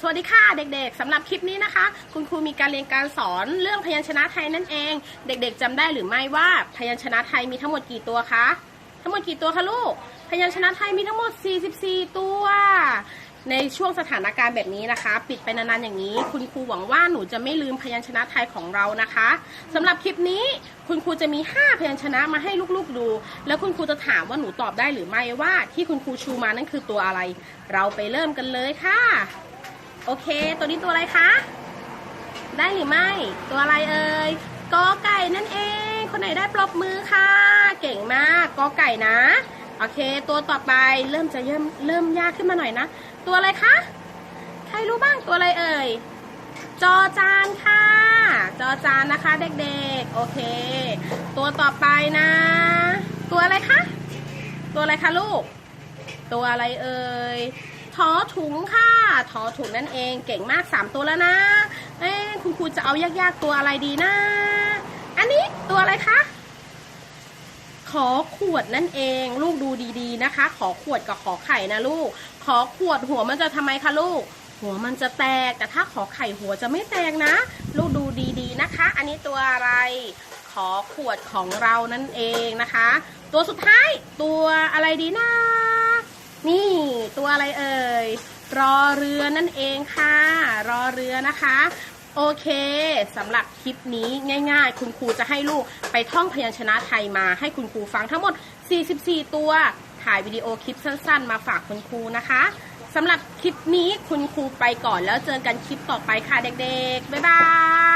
สวัสดีค่ะเด็กๆสำหรับคลิปนี้นะคะ คุณครูมีการเรียนการสอนเรื่องพยัญชนะไทยนั่นเอง เด็กๆจำได้หรือไม่ว่าพยัญชนะไทยมีทั้งหมดกี่ตัวคะทั้งหมดกี่ตัวคะลูก พยัญชนะไทยมีทั้งหมด 44 ตัว ในช่วงสถานการณ์แบบนี้นะคะ ปิดไปนานๆอย่างนี้ คุณครูหวังว่าหนูจะไม่ลืมพยัญชนะไทยของเรานะคะสำหรับคลิปนี้คุณครูจะมี 5 พยัญชนะมาให้ลูกๆดู แล้วคุณครูจะถามว่าหนูตอบได้หรือไม่ว่า ที่คุณครูชูมานั่นคือตัวอะไร เราไปเริ่มกันเลยค่ะ โอเค ตัวนี้ตัวอะไรคะ ได้หรือไม่ ตัวอะไรเอ่ยกอไก่นั่นเอง คนไหนได้ปรบมือค่ะ เก่งมากกอไก่นะ โอเค ตัวต่อไปเริ่มจะเริ่มเริ่มยากขึ้นมาหน่อยนะ ตัวอะไรคะ ใครรู้บ้างตัวอะไรเอ่ย จอจานค่ะ จอจานนะคะเด็กๆ โอเค ตัวต่อไปนะ ตัวอะไรคะ ตัวอะไรคะลูก ตัวอะไรเอ่ย ทอถุงค่ะทอถุงนั่นเองเก่งมากสามตัวแล้วนะ เอ้คุณครูจะเอายากๆตัวอะไรดีนะ อันนี้ตัวอะไรคะขอขวดนั่นเองลูกดูดีๆนะคะ ขอขวดกับขอไข่นะลูก ขอขวดหัวมันจะทำไมคะลูก หัวมันจะแตกแต่ถ้าขอไข่หัวจะไม่แตกนะ ลูกดูดีๆนะคะ อันนี้ตัวอะไร ขอขวดของเรานั่นเองนะคะ ตัวสุดท้ายตัวอะไรดีนะนี่ ตัวอะไรเอ่ย รอเรือนั่นเองค่ะ รอเรือนะคะ โอเคสำหรับคลิปนี้ง่าย ๆ คุณครูจะให้ลูกไปท่องพยัญชนะไทยมาให้คุณครูฟังทั้งหมด 44 ตัว ถ่ายวิดีโอคลิปสั้น ๆ มาฝากคุณครูนะคะสำหรับคลิปนี้คุณครูไปก่อนแล้วเจอกันคลิปต่อไปค่ะเด็กๆ บ๊ายบาย